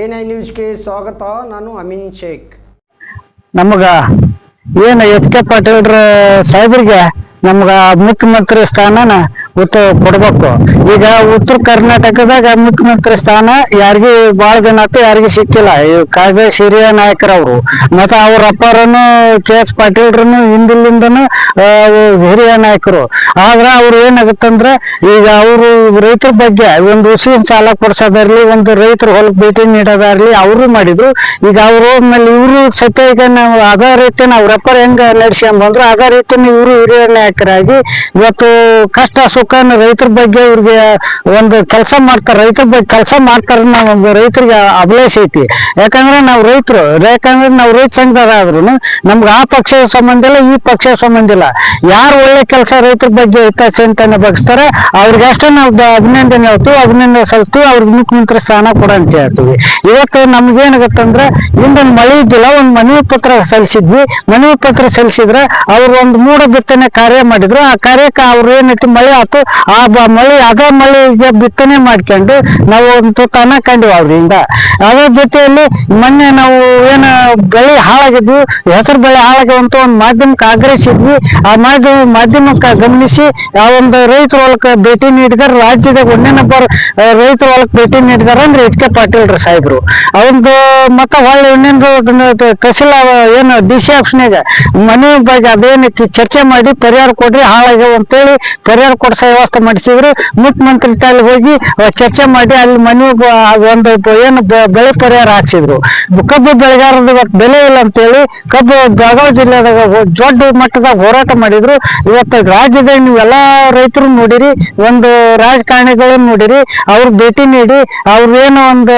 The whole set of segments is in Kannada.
ಎನ್ ಐ ನ್ಯೂಸ್ಗೆ ಸ್ವಾಗತ, ನಾನು ಅಮೀನ್ ಶೇಖ್. ನಮಗ ಏನು ಎಚ್ ಕೆ ಪಾಟೀಲ್ರ ಸಾಹೇಬ್ರಿಗೆ ನಮ್ಗ ಮುಖ್ಯಮಂತ್ರಿ ಸ್ಥಾನನ ಉತ್ತ ಕೊಡ್ಬೇಕು. ಈಗ ಉತ್ತರ ಕರ್ನಾಟಕದಾಗ ಮುಖ್ಯಮಂತ್ರಿ ಸ್ಥಾನ ಯಾರಿಗೂ ಬಹಳ ಜನ ಆತು, ಯಾರಿಗೂ ಸಿಕ್ಕಿಲ್ಲ. ಈ ಕಾಂಗ್ರೆಸ್ ಹಿರಿಯ ನಾಯಕರವರು. ಮತ್ತೆ ಅವ್ರ ಅಪ್ಪರನ್ನು, ಕೆ ಎಸ್ ಪಾಟೀಲ್ರನ್ನು ಹಿಂದಿಲಿಂದನು ಹಿರಿಯ ನಾಯಕರು. ಆದ್ರ ಅವ್ರು ಏನಾಗುತ್ತಂದ್ರೆ, ಈಗ ಅವರು ರೈತರ ಬಗ್ಗೆ ಒಂದು ಉಸಿನ ಸಾಲ ಕೊಡ್ಸೋದಾರ್ಲಿ, ಒಂದು ರೈತರ ಹೊಲಕ್ಕೆ ಭೇಟಿ ನೀಡೋದಾರ್ಲಿ ಅವರು ಮಾಡಿದ್ರು. ಈಗ ಅವರು ಆಮೇಲೆ ಇವರು ಸತ್ಯ ಈಗ ನಾವು ಅದೇ ರೀತಿ ನಾವು ರೆಪ್ಪರ್ ಹೆಂಗ ನಡೆಸ್ಕೊಂಬಂದ್ರು ಅದೇ ರೀತಿ ಇವರು ಹಿರಿಯ ನಾಯಕರಾಗಿ ಇವತ್ತು ಕಷ್ಟ ಸುಖನ ರೈತರ ಬಗ್ಗೆ ಅವ್ರಿಗೆ ಒಂದು ಕೆಲಸ ಮಾಡ್ತಾರೆ, ರೈತರ ಬಗ್ಗೆ ಕೆಲಸ ಮಾಡ್ತಾರೆ ನಾವು ರೈತರಿಗೆ ಅಭಿಲಾಷೆ ಐತಿ. ಯಾಕಂದ್ರೆ ನಾವು ರೈತರು, ಯಾಕಂದ್ರೆ ನಾವು ರೈತ ಸಂಘದಾದ್ರು ನಮ್ಗೆ ಆ ಪಕ್ಷದ ಸಂಬಂಧ ಇಲ್ಲ, ಈ ಪಕ್ಷದ ಸಂಬಂಧ ಇಲ್ಲ. ಯಾರು ಒಳ್ಳೆ ಕೆಲಸ ರೈತರ ಬಗ್ಗೆ ಹಿತಾಚಿಂತನೆ ಬಗ್ಸ್ತಾರೆ, ಅವ್ರಿಗೆ ಅಷ್ಟೇ ನಾವು ಅಭಿನಂದನೆ ಹೇಳ್ತೀವಿ, ಅಭಿನಂದನೆ ಸಲ್ತೀವಿ ಅವ್ರಿಗೆ ಮುಖ್ಯಮಂತ್ರಿ ಸ್ಥಾನ ಕೊಡ ಅಂತ ಹೇಳ್ತೀವಿ. ಇವತ್ತು ನಮ್ಗೇನಾಗತ್ತಂದ್ರೆ ಹಿಂದೆ ಮಳೆ ಇದ್ದಿಲ್ಲ, ಒಂದು ಮನವಿ ಪತ್ರ ಸಲ್ಲಿಸಿದ್ವಿ. ಮನವಿ ಪತ್ರ ಸಲ್ಲಿಸಿದ್ರೆ ಅವ್ರು ಒಂದು ಮೂಡ ಬಿತ್ತನೆ ಕಾರ್ಯ ಮಾಡಿದ್ರು. ಆ ಕಾರ್ಯಕ್ಕೆ ಅವ್ರು ಏನೈತಿ ಮಳೆ ಆತು ಆ ಮಳೆ ಅದೇ ಮಳೆಗೆ ಬಿತ್ತನೆ ಮಾಡ್ಕೊಂಡು ನಾವು ಒಂದು ಕಂಡಿವಿ ಅವ್ರಿಂದ ಅದ್ರ ಜೊತೆಯಲ್ಲಿ ಮೊನ್ನೆ ನಾವು ಏನು ಬೆಳೆ ಹಾಳಾಗಿದ್ವಿ, ಹೆಸರು ಬೆಳೆ ಹಾಳಾಗ್ಯವಂತ ಒಂದು ಮಾಧ್ಯಮಕ್ಕೆ ಆಗ್ರಹಿಸಿದ್ವಿ ಆ ಮಾಧ್ಯಮ ಮಾಧ್ಯಮಕ್ಕೆ ಗಮನಿಸಿ, ಆ ಒಂದು ರೈತರ ಹೊಲಕ್ಕೆ ಭೇಟಿ ನೀಡಿದಾರೆ, ರಾಜ್ಯದಾಗ ಒಂದೇ ನಂಬರ್ ರೈತರ ಹೊಲಕ್ಕೆ ಭೇಟಿ ನೀಡಿದಾರೆ ಅಂದ್ರೆ ಎಚ್ ಕೆ ಪಾಟೀಲ್ರ ಸಾಹೇಬ್ರು. ಅವಂದು ಮತ್ತೆ ಹೊಳ್ಳಿ ಇನ್ನೊಂದು ತಹಸೀಲ್ ಏನು ಡಿ ಸಿ ಆಫೀಸ್ನಾಗ ಮನೆ ಬಗ್ಗೆ ಅದೇನೈತಿ ಚರ್ಚೆ ಮಾಡಿ ಪರಿಹಾರ ಕೊಡ್ರಿ, ಹಾಳಾಗ್ಯಾವ ಅಂತೇಳಿ ಪರಿಹಾರ ಕೊಡ್ಸೋ ವ್ಯವಸ್ಥೆ ಮಾಡಿಸಿದ್ರು. ಮುಖ್ಯಮಂತ್ರಿ ತಾಲಿ ಹೋಗಿ ಚರ್ಚೆ ಮಾಡಿ ಅಲ್ಲಿ ಮನೆ ಒಂದು ಏನು ಬೆಳೆ ಪರಿಹಾರ ಹಾಕ್ಸಿದ್ರು. ಕಬ್ಬು ಬೆಳೆಗಾರದ ಬೆಲೆ ಇಲ್ಲ ಅಂತೇಳಿ ಕಬ್ಬು ಬೆಳಗಾವಿ ಜಿಲ್ಲೆದಾಗ ದೊಡ್ಡ ಮಟ್ಟದಾಗ ಹೋರಾಟ ಮಾಡಿದ್ರು. ಇವತ್ತು ರಾಜ್ಯದ ಎಲ್ಲಾ ರೈತರು ನೋಡಿರಿ, ಒಂದು ರಾಜಕಾರಣಿಗಳನ್ನ ನೋಡಿರಿ, ಅವ್ರ ಭೇಟಿ ನೀಡಿ ಅವ್ರದ್ದೇನು ಒಂದು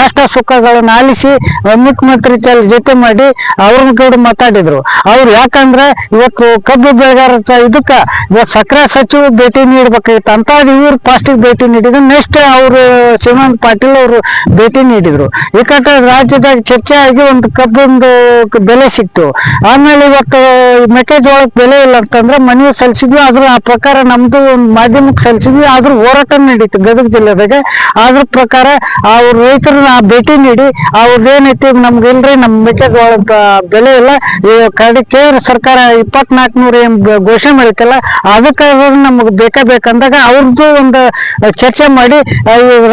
ಕಷ್ಟ ಸುಖಗಳನ್ನ ಆಲಿಸಿ ಮುಖ್ಯಮಂತ್ರಿ ತಾಲಿ ಜೊತೆ ಮಾಡಿ ಅವ್ರನ್ನ ಕೂಡ ಮಾತಾಡಿದ್ರು. ಅವ್ರು ಯಾಕಂದ್ರೆ ಇವತ್ತು ಕಬ್ಬು ಬೆಳೆಗಾರ ಇದಕ್ಕ ಇವತ್ತು ಸಕ್ಕರೆ ಸಚಿವ ಭೇಟಿ ನೀಡ್ಬೇಕಾಗಿತ್ತು ಅಂತ ಇವ್ರು ಫಸ್ಟಿಗೆ ಭೇಟಿ ನೀಡಿದ್ರು ನೆಕ್ಸ್ಟ್ ಅವರು ಶಿವಾನಂದ ಪಾಟೀಲ್ ಅವರು ಭೇಟಿ ನೀಡಿದ್ರು. ಈ ರಾಜ್ಯದಾಗ ಚರ್ಚೆ ಆಗಿ ಒಂದು ಕಬ್ಬೊಂದು ಬೆಲೆ ಸಿಕ್ತು. ಆಮೇಲೆ ಇವತ್ತು ಮೆಕ್ಕೆಜೋಳಕ್ಕೆ ಬೆಲೆ ಇಲ್ಲ ಅಂತಂದ್ರೆ ಮನವಿ ಸಲ್ಲಿಸಿದ್ವಿ ಆದ್ರೂ ಆ ಪ್ರಕಾರ ನಮ್ದು ಒಂದು ಮಾಧ್ಯಮಕ್ಕೆ ಸಲ್ಲಿಸಿದ್ವಿ ಆದ್ರೂ ಹೋರಾಟ ನಡೀತು ಗದಗ ಜಿಲ್ಲೆದಾಗ. ಅದ್ರ ಪ್ರಕಾರ ಅವ್ರ ರೈತರನ್ನ ಆ ಭೇಟಿ ನೀಡಿ ಅವ್ರದ್ದು ಏನೈತಿ ನಮ್ಗೆ ಇಲ್ರಿ ನಮ್ಮ ಮೆಕ್ಕೆಜೋಳ ಬೆಲೆ ಇಲ್ಲ. ಕೇಂದ್ರ ಸರ್ಕಾರ ಇಪ್ಪತ್ನಾಲ್ಕು ನೂರ ಏನ್ ಘೋಷಣೆ ಮಾಡಿತ್ತಲ್ಲ ಅದಕ್ಕೆ ನಮ್ಗೆ ಬೇಕೇ ಬೇಕಂದಾಗ ಅವ್ರದ್ದು ಒಂದು ಚರ್ಚೆ ಮಾಡಿ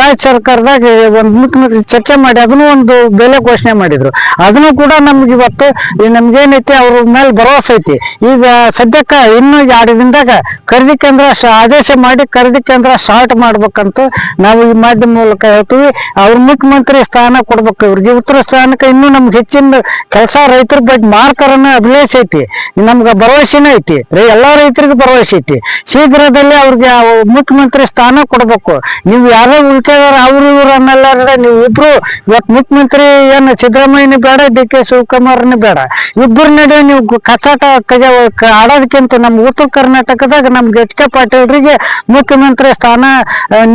ರಾಜ್ಯ ಸರ್ಕಾರದಾಗ ಒಂದು ಮುಖ್ಯಮಂತ್ರಿ ಚರ್ಚೆ ಮಾಡಿ ಅದನ್ನು ಒಂದು ಬೆಲೆ ಘೋಷಣೆ ಮಾಡಿದ್ರು. ಅದನ್ನು ಕೂಡ ನಮ್ಗೆ ಇವತ್ತು ನಮ್ಗೇನೈತಿ ಅವ್ರ ಮೇಲೆ ಭರವಸೆ ಐತಿ. ಈಗ ಸದ್ಯಕ್ಕ ಇನ್ನು ಎರಡು ದಿನದಾಗ ಖರೀದಿ ಕೇಂದ್ರ ಆದೇಶ ಮಾಡಿ ಖರೀದಿ ಕೇಂದ್ರ ಸ್ಟಾರ್ಟ್ ಮಾಡ್ಬೇಕಂತ ನಾವು ಈ ಮಾಧ್ಯಮ ಮೂಲಕ ಹೇಳ್ತೀವಿ. ಅವ್ರ ಮುಖ್ಯಮಂತ್ರಿ ಸ್ಥಾನ ಕೊಡ್ಬೇಕು. ಇವ್ರಿಗೆ ಉತ್ತರ ಸ್ಥಾನಕ್ಕೆ ಇನ್ನೂ ನಮ್ಗೆ ಹೆಚ್ಚಿನ ಕೆಲಸ ರೈತರ ಬಗ್ಗೆ ಮಾಡ್ತಾರನ್ನ ಅಭಿಲೇಷ ಐತಿ. ನಮ್ಗೆ ಭರವಸೆನೇ ಐತಿ. ಎಲ್ಲ ರೈತರಿಗೂ ಭರವಸೆ ಐತಿ. ಶೀಘ್ರದಲ್ಲಿ ಅವ್ರಿಗೆ ಮುಖ್ಯಮಂತ್ರಿ ಸ್ಥಾನ ಕೊಡ್ಬೇಕು. ನೀವು ಯಾರೋ ಉಳ್ಕೆದಾರ, ಅವ್ರು ಇವ್ರು ಅನ್ನಲ್ಲ ನೀವು ಇಬ್ರು ಇವತ್ತು ಮುಖ್ಯಮಂತ್ರಿ ಏನು ಸಿದ್ದರಾಮಯ್ಯನ ಬೇಡ ಡಿ ಕೆ ಶಿವಕುಮಾರ್ನ ಬೇಡ. ಇಬ್ಬರ ನಡುವೆ ನೀವು ಕಸಾಟ ಆಡೋದಕ್ಕಿಂತ ನಮ್ಮ ಉತ್ತರ ಕರ್ನಾಟಕದಾಗ ನಮ್ಗೆ ಎಚ್ ಕೆ ಪಾಟೀಲ್ರಿಗೆ ಮುಖ್ಯಮಂತ್ರಿ ಸ್ಥಾನ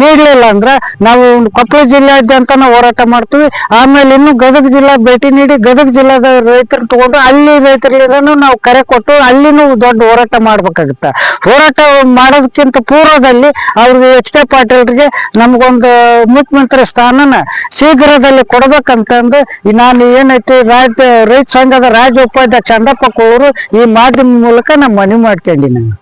ನೀಡಲಿಲ್ಲ ಅಂದ್ರೆ ನಾವು ಕೊಪ್ಪಳ ಜಿಲ್ಲೆಯಾದ್ಯಂತ ನಾವು ಹೋರಾಟ ಮಾಡ್ತೀವಿ. ಆಮೇಲೆ ಇನ್ನು ಗದಗ ಜಿಲ್ಲಾ ಭೇಟಿ ನೀಡಿ ಗದಗ ಜಿಲ್ಲಾದ ರೈತರು ತಗೊಂಡು ಅಲ್ಲಿ ರೈತರಿಗೂ ನಾವು ಕರೆ ಕೊಟ್ಟು ಅಲ್ಲಿನೂ ದೊಡ್ಡ ಹೋರಾಟ ಮಾಡ್ಬೇಕಾಗತ್ತೆ. ಹೋರಾಟ ಮಾಡೋದಕ್ಕಿಂತ ಪೂರ್ವದಲ್ಲಿ ಅವ್ರಿಗೆ ಎಚ್ ಕೆ ಪಾಟೀಲ್ರಿಗೆ ನಮಗೊಂದು ಮುಖ್ಯಮಂತ್ರಿ ಸ್ಥಾನನ ಶೀಘ್ರದಲ್ಲಿ ಕೊಡಬೇಕಂತಂದು ನಾನು ಏನೈತಿ ರಾಜ್ಯ ರೈತ ಸಂಘದ ರಾಜ್ಯ ಉಪಾಧ್ಯಕ್ಷ ಚಂದಪ್ಪ ಕೋರು ಈ ಮಾಧ್ಯಮ ಮೂಲಕ ನಾನು ಮನವಿ ಮಾಡ್ಕೊಂಡಿ ನಾನು